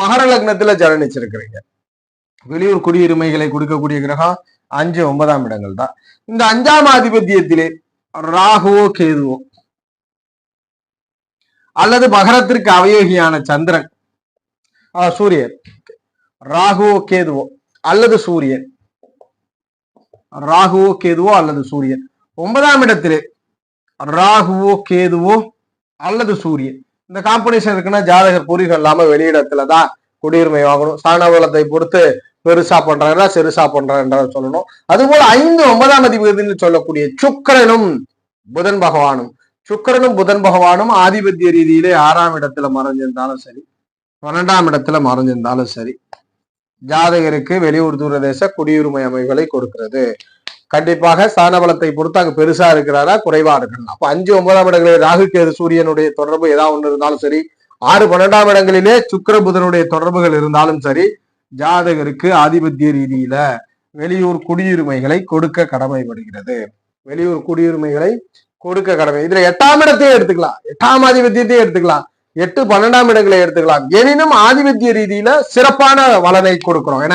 மகர லக்னத்துல வெளியூர் குடியுரிமைகளை கொடுக்கக்கூடிய கிரகம் அஞ்சு ஒன்பதாம் இடங்கள் தான். இந்த அஞ்சாம் ஆதிபத்தியத்திலே ராகுவோ கேதுவோ அல்லது மகரத்திற்கு அவயோகியான சந்திரன் சூரியன் ராகுவோ கேதுவோ அல்லது சூரியன். ராகுவோ கேதுவோ அல்லது சூரியன். ஒன்பதாம் இடத்திலே ராகுவோ கேதுவோ அல்லது சூரியன். இந்த காம்பினேஷன் இருக்குன்னா ஜாதகர் பூர்வீகம் இல்லாம வெளியிடத்துல தான் குடியுரிமை வாங்கணும். சாணவலத்தை பொறுத்து பெருசா பண்றாரா சிறுசா பண்றாரா சொல்லணும். அதுபோல ஐந்து ஒன்பதாம் அதிபதினு சொல்லக்கூடிய சுக்கரனும் புதன் பகவானும். சுக்கரனும் புதன் பகவானும் ஆதிபத்திய ரீதியிலே ஆறாம் இடத்துல மறைஞ்சிருந்தாலும் சரி பன்னெண்டாம் இடத்துல மறைஞ்சிருந்தாலும் சரி ஜாதகருக்கு வெளியூர் தூரதேச குடியுரிமை அமைவுகளை கொடுக்கிறது. கண்டிப்பாக ஸ்தானபலத்தை பொறுத்து அங்கே பெருசா இருக்கிறாரா குறைவா இருக்கிறாரா அப்ப அஞ்சு ஒன்பதாம் இடங்களில் ராகு கேது சூரியனுடைய தொடர்பு ஏதாவது ஒன்று இருந்தாலும் சரி ஆறு பன்னெண்டாம் இடங்களிலே சுக்கர புதனுடைய தொடர்புகள் இருந்தாலும் சரி ஜாதகருக்கு ஆதிபத்திய ரீதியில வெளியூர் குடியுரிமைகளை கொடுக்க கடமைப்படுகிறது. வெளியூர் குடியுரிமைகளை கொடுக்க கடமை. இதுல எட்டாம் இடத்தையும் எடுத்துக்கலாம். எட்டாம் ஆதிபத்தியத்தையும் எடுத்துக்கலாம். எட்டு பன்னெண்டாம் இடங்களை எடுத்துக்கலாம். எனினும் ஆதிபத்திய ரீதியில சிறப்பான வளனை கொடுக்கிறோம். ஏன்னா